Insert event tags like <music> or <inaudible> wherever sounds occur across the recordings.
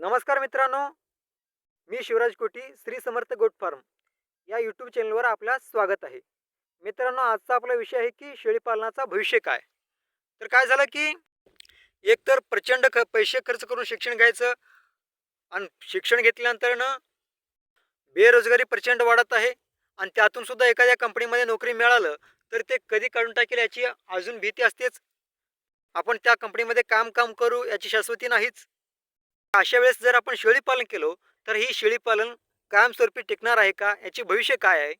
नमस्कार मित्रांनो. मी शिवराज कोटी श्री समर्थ गोट फार्म. या यूट्यूब चॅनलवर आपल्या स्वागत आहे. मित्रांनो आजचा आपला विषय आहे की शेळीपालनाचा भविष्य काय? तर काय झालं की एकतर प्रचंड ख पैसे खर्च करून शिक्षण घ्यायचं आणि शिक्षण घेतल्यानंतरनं बेरोजगारी प्रचंड वाढत आहे आणि त्यातून सुद्धा एखाद्या कंपनीमध्ये नोकरी मिळालं तर ते कधी काढून टाकेल याची अजून भीती असतेच. आपण त्या कंपनीमध्ये काम काम करू याची शाश्वती नाहीच. अशा वेळेस जर आपण शेळीपालन केलो तर ही शेळीपालन कायमस्वरूपी टिकणार आहे का? याचे भविष्य काय आहे?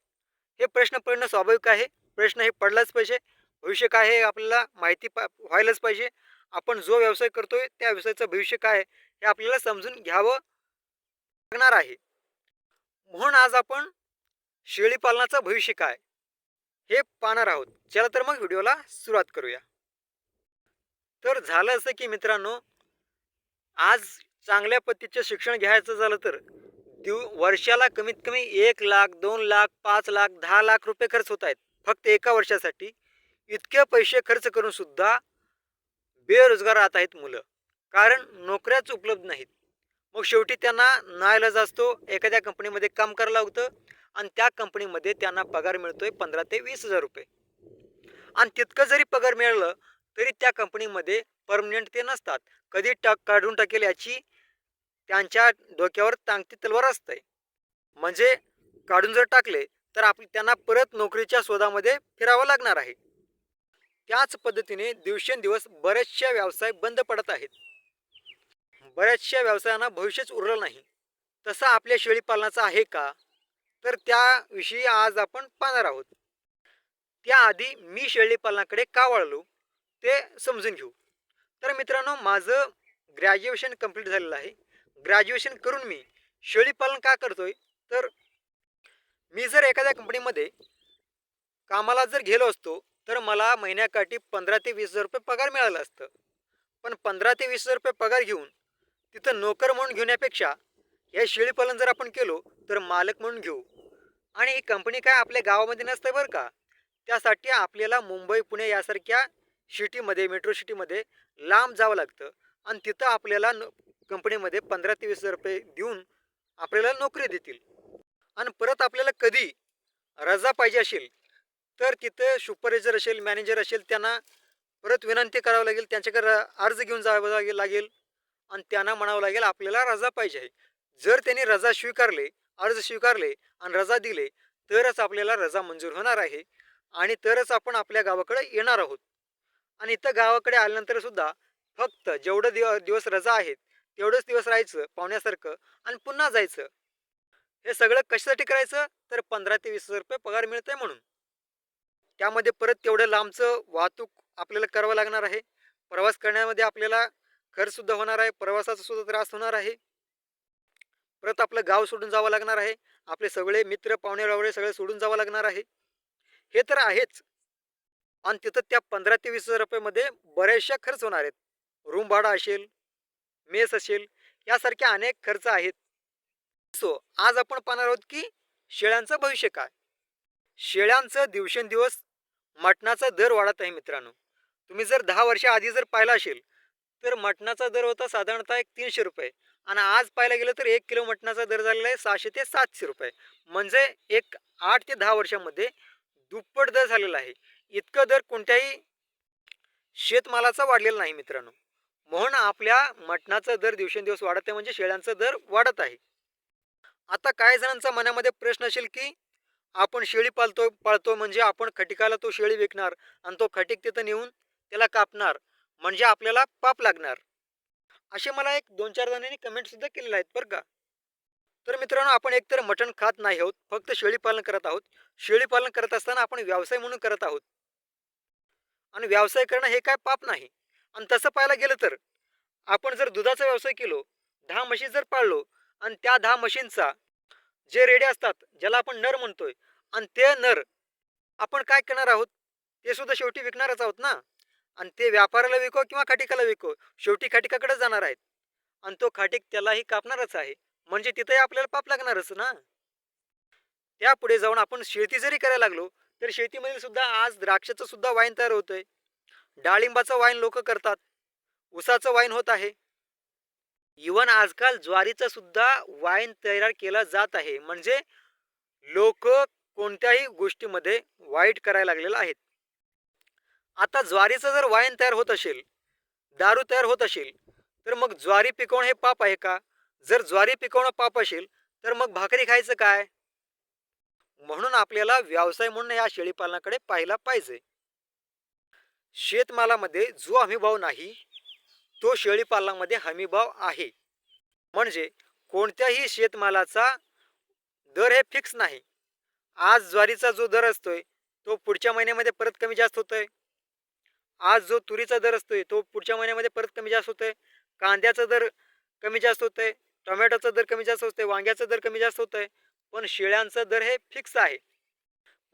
हे प्रश्न पडणं स्वाभाविक आहे. प्रश्न हे पडलाच पाहिजे. भविष्य काय आहे हे आपल्याला माहिती पा व्हायलाच पाहिजे. आपण जो व्यवसाय करतोय त्या व्यवसायाचं भविष्य काय आहे हे आपल्याला समजून घ्यावं लागणार आहे. म्हणून आज आपण शेळीपालनाचं भविष्य काय हे पाहणार आहोत. चला तर मग व्हिडिओला सुरुवात करूया. तर झालं असं की मित्रांनो आज चांगल्या पद्धतीचं शिक्षण घ्यायचं झालं तर दिव वर्षाला कमीत कमी एक लाख दोन लाख पाच लाख दहा लाख रुपये खर्च होत आहेत. फक्त एका वर्षासाठी. इतके पैसे खर्च करून सुद्धा बेरोजगार राहत आहेत मुलं. कारण नोकऱ्याच उपलब्ध नाहीत. मग शेवटी त्यांना नायलाज असतो एखाद्या कंपनीमध्ये काम करायला लागतं आणि त्या कंपनीमध्ये त्यांना पगार मिळतोय पंधरा ते वीस हजार रुपये. आणि तितकं जरी पगार मिळालं तरी त्या कंपनीमध्ये परमनंट ते नसतात. कधी टाक काढून टाकेल याची त्यांच्या डोक्यावर तांगती तलवार असते. म्हणजे काढून जर टाकले तर आप त्यांना परत नोकरीच्या शोधामध्ये फिरावं लागणार आहे. त्याच पद्धतीने दिवसेंदिवस बरेचशा व्यवसाय बंद पडत आहेत. बऱ्याचशा व्यवसायांना भविष्यच उरलं नाही. तसं आपल्या शेळीपालनाचा आहे का? तर त्याविषयी आज आपण पाहणार आहोत. त्याआधी मी शेळीपालनाकडे का वळलो? ते समजून घेऊ. तर मित्रांनो माझं ग्रॅज्युएशन कंप्लीट झालेलं आहे. ग्रॅज्युएशन करून मी शेळीपालन का करतो आहे तर मी जर एखाद्या कंपनीमध्ये कामाला जर गेलो असतो तर मला महिन्याकाठी पंधरा ते वीस हजार रुपये पगार मिळालं असतं. पण पंधरा ते वीस हजार रुपये पगार घेऊन तिथं नोकर म्हणून घेण्यापेक्षा हे शेळीपालन जर आपण केलो तर मालक म्हणून घेऊ. आणि ही कंपनी काय आपल्या गावामध्ये नसते बरं का? त्यासाठी आपल्याला मुंबई पुणे यासारख्या सिटीमध्ये मेट्रो सिटीमध्ये लांब जावं लागतं. आणि तिथं आपल्याला न कंपनीमध्ये पंधरा ते वीस हजार रुपये देऊन आपल्याला नोकरी देतील. आणि परत आपल्याला कधी रजा पाहिजे असेल तर तिथं सुपरवायझर असेल मॅनेजर असेल त्यांना परत विनंती करावं लागेल त्यांच्याकडे अर्ज घेऊन जावं लागेल लागेल. आणि त्यांना म्हणावं लागेल आपल्याला रजा पाहिजे आहे. जर त्यांनी रजा स्वीकारले अर्ज स्वीकारले आणि रजा दिले तरच आपल्याला रजा मंजूर होणार आहे. आणि तरच आपण आपल्या गावाकडे येणार आहोत. आणि इथं गावाकडे आल्यानंतर सुद्धा फक्त जेवढं दिव दिवस रजा आहेत तेवढंच दिवस राहायचं पाहुण्यासारखं आणि पुन्हा जायचं. हे सगळं कशासाठी करायचं? तर पंधरा ते वीस हजार रुपये पगार मिळतंय म्हणून. त्यामध्ये परत तेवढं लांबचं वाहतूक आपल्याला करावं लागणार आहे. प्रवास करण्यामध्ये आपल्याला खर्चसुद्धा होणार आहे प्रवासाचा सुद्धा त्रास होणार आहे. परत आपलं गाव सोडून जावं लागणार आहे. आपले सगळे मित्र पाहुणे वगैरे सगळे सोडून जावं लागणार आहे. हे तर आहेच. आणि तिथं त्या पंधरा ते वीस हजार रुपयामध्ये बऱ्याचशा खर्च होणार आहेत. रूम भाडा असेल मेस असेल यासारखे अनेक खर्च आहेत. सो आज आपण पाहणार आहोत की शेळ्यांचं भविष्य काय? शेळ्यांचं दिवसेंदिवस मटणाचा दर वाढत आहे मित्रांनो. तुम्ही जर दहा वर्षाआधी जर पाहिला असेल तर मटणाचा दर होता साधारणतः एक तीनशे रुपये. आणि आज पाहायला गेलं तर एक किलो मटणाचा दर झालेला आहे सहाशे ते सातशे रुपये. म्हणजे एक आठ ते दहा वर्षामध्ये दुप्पट दर झालेला आहे. इतकं दर कोणत्याही शेतमालाचा वाढलेला नाही मित्रांनो. म्हणून आपल्या मटणाचा दर दिवसेंदिवस वाढत आहे म्हणजे शेळ्यांचा दर वाढत आहे. आता काही जणांचा मनामध्ये प्रश्न असेल की आपण शेळी पालतो पाळतो म्हणजे आपण खटिकाला तो शेळी विकणार आणि तो खटिक तिथं नेऊन त्याला कापणार म्हणजे आपल्याला पाप लागणार. असे मला एक दोन चार जणांनी कमेंटसुद्धा केलेले आहेत बरं का. तर मित्रांनो आपण एकतर मटण खात नाही आहोत फक्त शेळी पालन करत आहोत. शेळी पालन करत असताना आपण व्यवसाय म्हणून करत आहोत. आणि व्यवसाय करणं हे काय पाप नाही. आणि तसं पाहायला गेलं तर आपण जर दुधाचा व्यवसाय केलो दहा म्हशी जर पाळलो आणि त्या दहा म्हशींचा जे रेडे असतात ज्याला आपण नर म्हणतोय आणि ते नर आपण काय करणार आहोत? ते सुद्धा शेवटी विकणारच आहोत ना. आणि ते व्यापाराला विको किंवा खाटिकाला विको शेवटी खाटिकाकडे जाणार आहेत. आणि तो खाटीक त्यालाही कापणारच आहे. म्हणजे तिथेही आपल्याला पाप लागणारच ना. त्यापुढे जाऊन आपण शेती जरी करायला लागलो तर शेतीमधील सुद्धा आज द्राक्षाचं सुद्धा वाईन तयार होतंय. डाळिंबाचं वाईन लोक करतात. ऊसाचं वाईन होत आहे. इवन आजकाल ज्वारीचं सुद्धा वाईन तयार केला जात आहे. म्हणजे लोक कोणत्याही गोष्टीमध्ये वाईट करायला लागलेलं आहेत. आता ज्वारीचं जर वाईन तयार होत असेल दारू तयार होत असेल तर मग ज्वारी पिकवणं हे पाप आहे का? जर ज्वारी पिकवणं पाप असेल तर मग भाकरी खायचं काय? म्हणून आपल्याला व्यवसाय म्हणून या शेळीपालनाकडे पाहायला पाहिजे. शेतमालामध्ये जो हमीभाव नाही तो शेळीपालनामध्ये हमीभाव आहे. म्हणजे कोणत्याही शेतमालाचा दर हे फिक्स नाही. आज ज्वारीचा जो दर असतोय तो पुढच्या महिन्यामध्ये परत कमी जास्त होतोय. आज जो तुरीचा दर असतोय तो पुढच्या महिन्यामध्ये परत कमी जास्त होतोय. कांद्याचा दर कमी जास्त होतोय टोमॅटोचा दर कमी जास्त होतोय वांग्याचा दर कमी जास्त होतोय. पण शेळ्यांचं दर हे फिक्स आहे.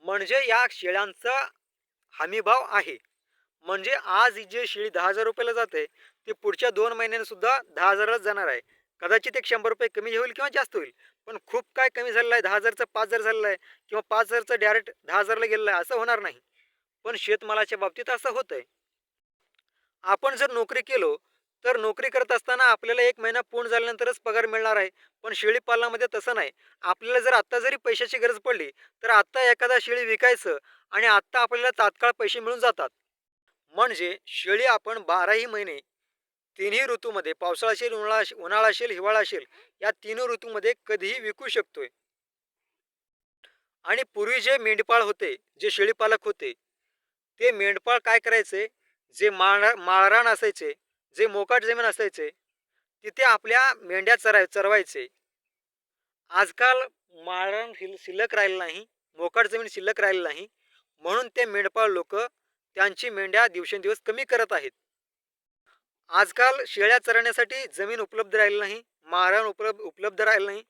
म्हणजे या शेळ्यांचा हमीभाव आहे. म्हणजे आज जे शेळी दहा हजार रुपयाला जाते ते पुढच्या दोन महिन्याने सुद्धा दहा हजारलाच जाणार आहे. कदाचित एक शंभर रुपये कमी होईल किंवा जास्त होईल. पण खूप काय कमी झालेलं आहे दहा हजारचं पाच हजार झालेलं आहे किंवा पाच हजारचं डायरेक्ट दहा हजारला गेलेलं आहे असं होणार नाही. पण शेतमालाच्या बाबतीत असं होतं आहे आपण जर नोकरी केलो तर नोकरी करत असताना आपल्याला एक महिना पूर्ण झाल्यानंतरच पगार मिळणार आहे. पण शेळी पालनामध्ये तसं नाही. आपल्याला जर आत्ता जरी पैशाची गरज पडली तर आत्ता एखादा शेळी विकायचं आणि आत्ता आपल्याला तात्काळ पैसे मिळून जातात. म्हणजे शेळी आपण बाराही महिने तिन्ही ऋतूमध्ये पावसाळा असेल उन्हाळा उन्हाळा असेल हिवाळा असेल या तिन्ही ऋतूमध्ये कधीही विकू शकतोय. आणि पूर्वी जे मेंढपाळ होते जे शेळीपालक होते ते मेंढपाळ काय करायचे? जे माळ माळरान असायचे जे मोकाट जमीन असायचे तिथे आपल्या मेंढ्या चराय चरवायचे. आजकाल मारण हिल शिल्लक राहिलं नाही मोकाट जमीन शिल्लक राहिली नाही म्हणून ते मेंढपाळ लोक त्यांची मेंढ्या दिवसेंदिवस कमी करत आहेत. आजकाल शेळ्या चरण्यासाठी जमीन उपलब्ध राहिली नाही मारण उपलब्ध उपलब्ध राहिलं नाही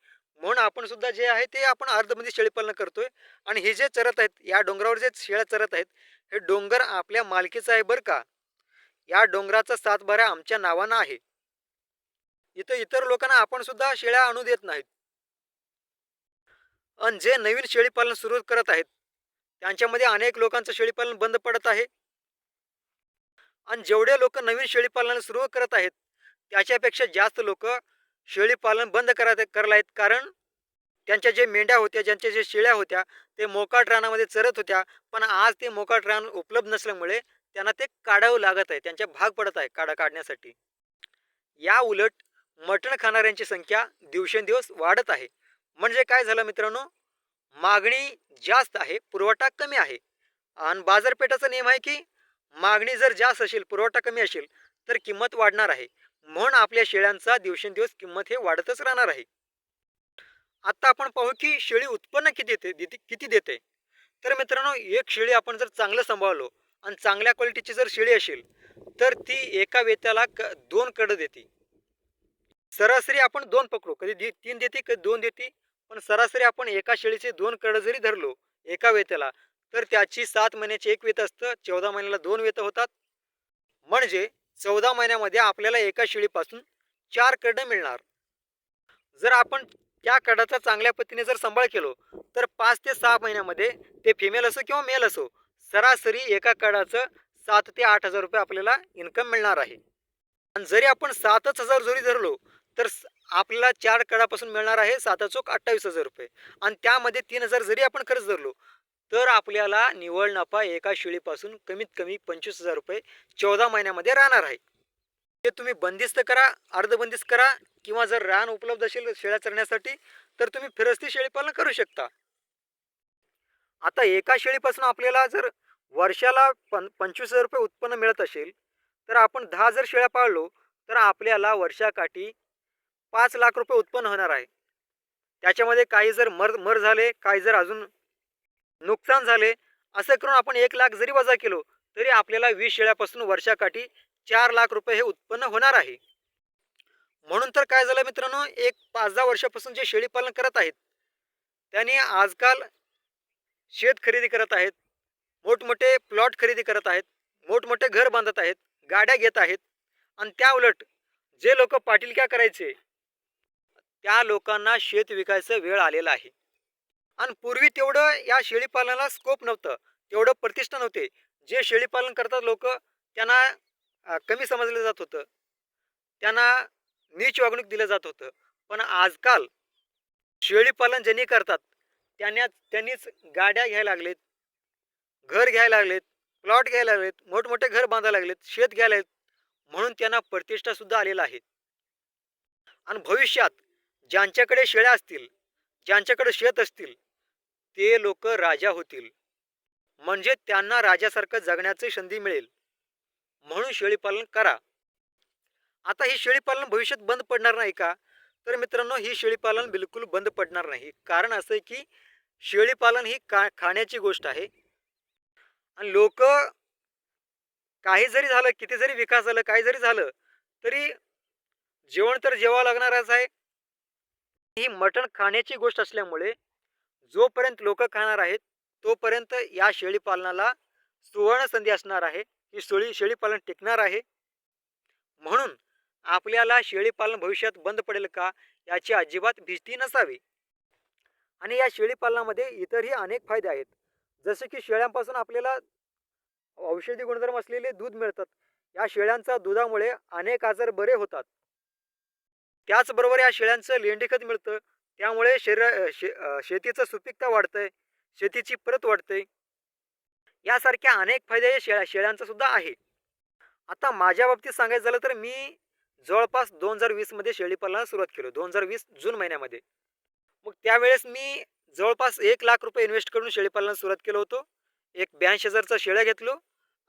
म्हणून आपण सुद्धा जे आहे ते आपण अर्धमध्ये शेळीपालन करतोय. आणि हे जे चरत आहेत या डोंगरावर जे शेळ्या चरत आहेत हे डोंगर आपल्या मालकीचं आहे बरं का? या डोंगराचा सातबारा आमच्या नावानं आहे. इथं इतर लोकांना आपण सुद्धा शेळ्या आणू देत नाहीत. आणि जे नवीन शेळीपालन सुरू करत आहेत त्यांच्यामध्ये अनेक लोकांचं शेळीपालन बंद पडत आहे. आणि जेवढे लोक नवीन शेळीपालन सुरू करत आहेत त्याच्यापेक्षा जास्त लोक शेळीपालन बंद करत करत आहेत कारण त्यांच्या जे मेंढ्या होत्या ज्यांच्या जे शेळ्या होत्या ते मोकाट रानामध्ये चरत होत्या. पण आज ते मोकाट रान उपलब्ध नसल्यामुळे त्यांना ते काढावं लागत आहे त्यांच्या भाग पडत आहे काढा काढण्यासाठी. या उलट मटण खाणाऱ्यांची संख्या दिवसेंदिवस वाढत आहे. म्हणजे काय झालं मित्रांनो? मागणी जास्त आहे पुरवठा कमी आहे. आणि बाजारपेठाचा नियम आहे की मागणी जर जास्त असेल पुरवठा कमी असेल तर किंमत वाढणार आहे. म्हणून आपल्या शेळ्यांचा दिवसेंदिवस किंमत हे वाढतच राहणार आहे. आता आपण पाहू की शेळी उत्पन्न किती देते देते किती देते? तर मित्रांनो एक शेळी आपण जर चांगलं सांभाळलो आणि चांगल्या क्वालिटीची जर शेळी असेल तर ती एका वेत्याला क दोन कडं देते. सरासरी आपण दोन पकडू. कधी दे तीन देते कधी दोन देते पण सरासरी आपण एका शेळीचे दोन कडं जरी धरलो एका वेत्याला तर त्याची सात महिन्याची एक वेत असतं चौदा महिन्याला दोन वेतं होतात. म्हणजे चौदा महिन्यामध्ये आपल्याला एका शेळीपासून चार कडं मिळणार. जर आपण त्या कडाचा चांगल्या पद्धतीने जर सांभाळ केलो तर पाच ते सहा महिन्यामध्ये ते फिमेल असो किंवा मेल असो सरासरी एका कडाचं सात ते आठ हजार रुपये आपल्याला इन्कम मिळणार आहे. आणि जरी आपण सातच हजार जरी धरलो तर आपल्याला चार कडापासून मिळणार आहे साता चोक अठ्ठावीस हजार रुपये. आणि त्यामध्ये तीन हजार जरी आपण खर्च धरलो तर आपल्याला निव्वळ नफा एका शेळीपासून कमीत कमी पंचवीस हजार रुपये चौदा महिन्यामध्ये राहणार आहे. ते तुम्ही बंदिस्त करा अर्धबंदिस्त करा किंवा जर रान उपलब्ध असेल शेळ्या चरण्यासाठी तर तुम्ही फिरस्ती शेळीपालन करू शकता. आता एका शेळीपासून आपल्याला जर वर्षाला पं पंचवीस हजार रुपये उत्पन्न मिळत असेल तर आपण दहा जर शेळ्या पाळलो तर आपल्याला वर्षाकाठी पाच लाख रुपये उत्पन्न होणार आहे. त्याच्यामध्ये काही जर मर मर झाले काही जर अजून नुकसान झाले असं करून आपण एक लाख जरी वजा केलो तरी आपल्याला वीस शेळ्यापासून वर्षाकाठी चार लाख रुपये हे उत्पन्न होणार आहे. म्हणून तर काय झालं मित्रांनो एक पाच दहा वर्षापासून जे शेळी पालन करत आहेत त्यांनी आजकाल शेत खरेदी करत आहेत मोठमोठे प्लॉट खरेदी करत आहेत मोठमोठे घर बांधत आहेत गाड्या घेत आहेत. आणि त्या उलट जे लोक पाटीलक्या करायचे? त्या लोकांना शेत विकायचं वेळ आलेला आहे. आणि पूर्वी तेवढं या शेळीपालनाला स्कोप नव्हतं तेवढं प्रतिष्ठा नव्हते. जे शेळीपालन करतात लोक त्यांना कमी समजलं जात होतं. त्यांना नीच वागणूक दिलं जात होतं. पण आजकाल शेळीपालन ज्यांनी करतात त्यांना त्यांनीच गाड्या घ्यायला लागलेत घर घ्यायला लागलेत प्लॉट घ्यायला लागलेत मोठमोठे घर बांधायला लागलेत शेत घ्यायला लागलेत म्हणून त्यांना प्रतिष्ठासुद्धा आलेला आहे. आणि भविष्यात ज्यांच्याकडे शेळ्या असतील ज्यांच्याकडे शेत असतील ते लोक राजा होतील. म्हणजे त्यांना राजासारखं जगण्याची संधी मिळेल. म्हणून शेळीपालन करा. आता हे शेळीपालन भविष्यात बंद पडणार नाही का? तर मित्रांनो ही शेळीपालन बिलकुल बंद पडणार नाही. कारण असं आहे की शेळीपालन ही का खाण्याची गोष्ट आहे. आणि लोक काही जरी झालं किती जरी विकास झालं काही जरी झालं तरी जेवण तर जेवावं लागणारच आहे. ही मटण खाण्याची गोष्ट असल्यामुळे जोपर्यंत लोक खाणार आहेत तोपर्यंत या शेळीपालनाला सुवर्ण संधी असणार आहे. ही सोळी शेळीपालन टिकणार आहे. म्हणून आपल्याला शेळीपालन भविष्यात बंद पडेल का याची अजिबात भीती नसावी. आणि या शेळीपालनामध्ये इतरही अनेक फायदे आहेत. जसे की शेळ्यांपासून आपल्याला औषधी गुणधर्म असलेले दूध मिळतात. या शेळ्यांच्या दुधामुळे अनेक आजार बरे होतात. त्याचबरोबर या शेळ्यांचं लेंडीखत मिळतं. त्यामुळे शरीर शे शेतीचं सुपीकता वाढतंय. शेतीची परत वाढते यासारख्या अनेक फायदे हे शेळ्या शेळ्यांचा सुद्धा आहे. आता माझ्या बाबतीत सांगायचं झालं तर मी जवळपास दोन हजार वीसमध्ये शेळीपालनाला सुरुवात केली. दोन हजार वीस जून महिन्यामध्ये. मग त्यावेळेस मी जवळपास एक लाख रुपये इन्व्हेस्ट करून शेळीपालनाला सुरुवात केलं होतं. एक ब्याऐंशी हजारचा शेळ्या घेतलो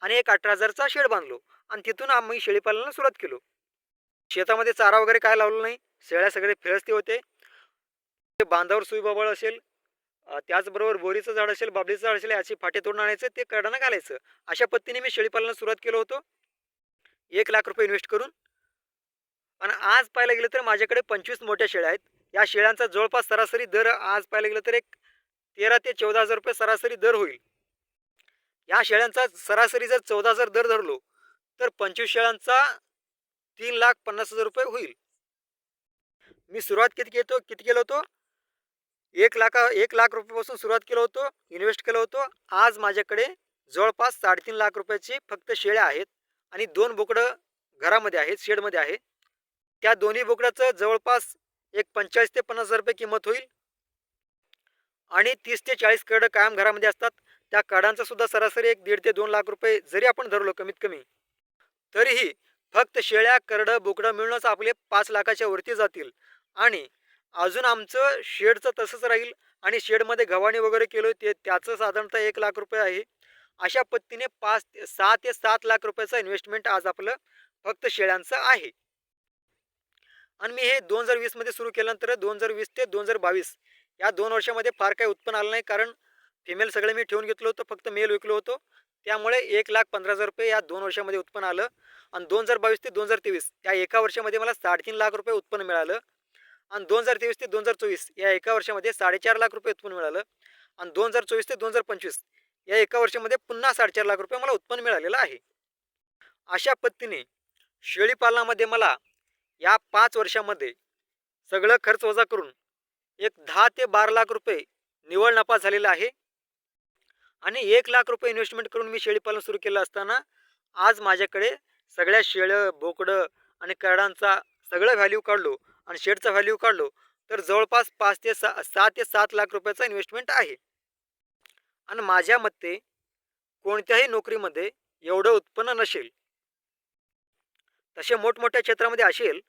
आणि एक अठरा हजारचा शेड बांधलो आणि तिथून आम्ही शेळीपालनाला सुरुवात केलो. शेतामध्ये चारा वगैरे काय लावलं नाही. शेळ्या सगळे फिरस्ती होते. ते बांधावर सुईबाबळ असेल त्याचबरोबर बोरीचं झाड असेल बाबलीचं झाड असेल याची फाटे तोडून आणायचं ते कडानं घालायचं. अशा पद्धतीने मी शेळीपालनाला सुरुवात केलं होतं. एक लाख रुपये इन्व्हेस्ट करून. आणि आज पाहायला गेलं तर माझ्याकडे पंचवीस मोठ्या शेळ्या आहेत. या शेळ्यांचा जवळपास सरासरी दर आज पाहायला गेलं तर एक तेरा ते चौदा हजार रुपये सरासरी दर होईल. या शेळ्यांचा सरासरी जर चौदा हजार दर धरलो तर पंचवीस शेळ्यांचा तीन लाख पन्नास हजार रुपये होईल. मी सुरुवात किती केलो किती केलं होतो? एक लाखा एक लाख रुपयापासून सुरुवात केलं होतं इन्व्हेस्ट केलं होतं. आज माझ्याकडे जवळपास साडेतीन लाख रुपयाची फक्त शेळ्या आहेत आणि दोन बोकडं घरामध्ये आहेत शेडमध्ये आहे त्या दोन्ही बोकडाचं जवळपास एक पंचेचाळीस ते पन्नास हजार रुपये किंमत होईल. आणि तीस ते चाळीस कड कायम घरामध्ये असतात. त्या कडांचा सुद्धा सरासरी एक दीड ते दोन लाख रुपये जरी आपण धरलो कमीत कमी तरीही फक्त शेळ्या करडं बोकडं मिळूनच आपले पाच लाखाच्या वरती जातील. आणि अजून आमचं शेडचं तसंच राहील. आणि शेडमध्ये गव्हाणी वगैरे केलं ते त्याचं साधारणतः एक लाख रुपये आहे. अशा पद्धतीने पाच ते सहा ते सात लाख रुपयाचं इन्व्हेस्टमेंट आज आपलं फक्त शेळ्यांचं आहे. आणि मी हे दोन हजार वीसमध्ये सुरू केल्यानंतर दोन हजार वीस ते दोन हजार बावीस या दोन वर्षामध्ये फार काही उत्पन्न आलं नाही. कारण फिमेल सगळे मी ठेवून घेतलं होतं फक्त मेल विकलो होतो. त्यामुळे एक लाख पंधरा हजार रुपये या दोन वर्षामध्ये उत्पन्न आलं. आणि दोन हजार बावीस ते दोन हजार तेवीस या एका वर्षामध्ये मला साडेतीन लाख रुपये उत्पन्न मिळालं. आणि दोन हजार तेवीस ते दोन हजार चोवीस या एका वर्षामध्ये साडेचार लाख रुपये उत्पन्न मिळालं. आणि दोन हजार चोवीस ते दोन हजार पंचवीस या एका वर्षामध्ये पुन्हा साडेचार लाख रुपये मला उत्पन्न मिळालेलं आहे. अशा पद्धतीने शेळीपालनामध्ये मला या पाच वर्षामध्ये सगळं खर्च वजा करून एक दहा ते बारा लाख रुपये निव्वळ नफा झालेला आहे. आणि एक लाख रुपये इन्व्हेस्टमेंट करून मी शेळीपालन सुरू केलं असताना आज माझ्याकडे सगळ्या शेळं बोकडं आणि करडांचा सगळं व्हॅल्यू काढलो आणि शेडचा व्हॅल्यू काढलो तर जवळपास पाच ते सा सहा ते सात लाख रुपयाचा इन्व्हेस्टमेंट आहे. आणि माझ्या मते कोणत्याही नोकरीमध्ये एवढं उत्पन्न नसेल तसे मोठमोठ्या क्षेत्रामध्ये असेल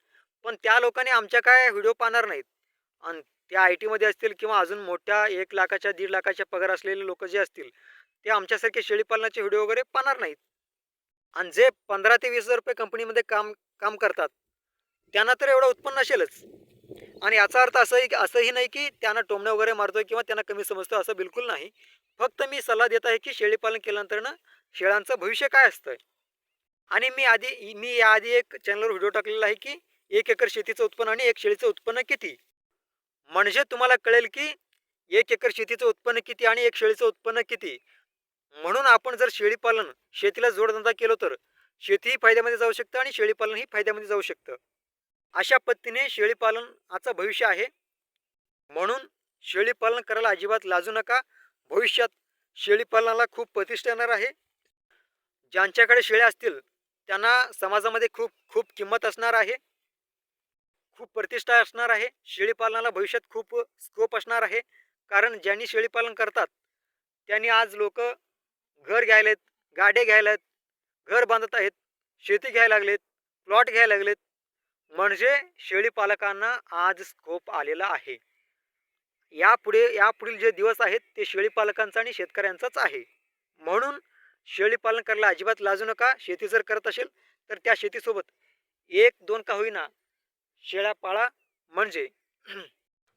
पण त्या लोकांनी आमच्या काय व्हिडिओ पाहणार नाहीत. आणि त्या आय टीमध्ये असतील किंवा अजून मोठ्या एक लाखाच्या दीड लाखाच्या पगार असलेले लोक जे असतील ते आमच्यासारखे शेळीपालनाचे व्हिडिओ वगैरे पाहणार नाहीत. आणि जे पंधरा ते वीस हजार रुपये कंपनीमध्ये काम काम करतात त्यांना तर एवढं उत्पन्न असेलच आणि याचा अर्थ असंही असंही नाही की त्यांना टोमणं वगैरे मारतोय किंवा त्यांना कमी समजतो असं बिलकुल नाही. फक्त मी सल्ला देत आहे की शेळीपालन केल्यानंतरनं शेळ्यांचं भविष्य काय असतं आणि मी आधी मी याआधी एक चॅनलवर व्हिडिओ टाकलेला आहे की एक एकर शेतीचं उत्पन्न आणि एक शेळीचं उत्पन्न किती? म्हणजे तुम्हाला कळेल की एक एकर शेतीचं उत्पन्न किती आणि एक शेळीचं उत्पन्न किती? म्हणून आपण जर शेळीपालन शेतीला जोडधंदा केलो तर शेतीही फायद्यामध्ये जाऊ शकतं आणि शेळीपालनही फायद्यामध्ये जाऊ शकतं. अशा पद्धतीने शेळीपालनाचं भविष्य आहे. म्हणून शेळीपालन करायला अजिबात लाजू नका. भविष्यात शेळीपालनाला खूप प्रतिष्ठा येणार आहे. ज्यांच्याकडे शेळ्या असतील त्यांना समाजामध्ये खूप खूप किंमत असणार आहे. खूप प्रतिष्ठा असणार आहे. शेळीपालनाला भविष्यात खूप स्कोप असणार आहे. कारण ज्यांनी शेळीपालन करतात त्यांनी आज लोक घर घ्यायलेत गाडे आहेत घर बांधत आहेत शेती घ्यायला लागलेत प्लॉट घ्यायला लागलेत. म्हणजे शेळीपालकांना आज स्कोप आलेला आहे. यापुढे यापुढील जे दिवस आहेत ते शेळीपालकांचा आणि शेतकऱ्यांचाच आहे. म्हणून शेळीपालन करायला अजिबात लाजू नका. शेती जर करत असेल तर त्या शेतीसोबत एक दोन का होईना शेळ्या पाळा. म्हणजे <clears throat>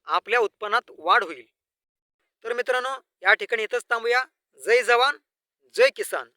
आपल्या उत्पन्नात वाढ होईल. तर मित्रांनो या ठिकाणी इथंच थांबूया. जय जवान जय किसान.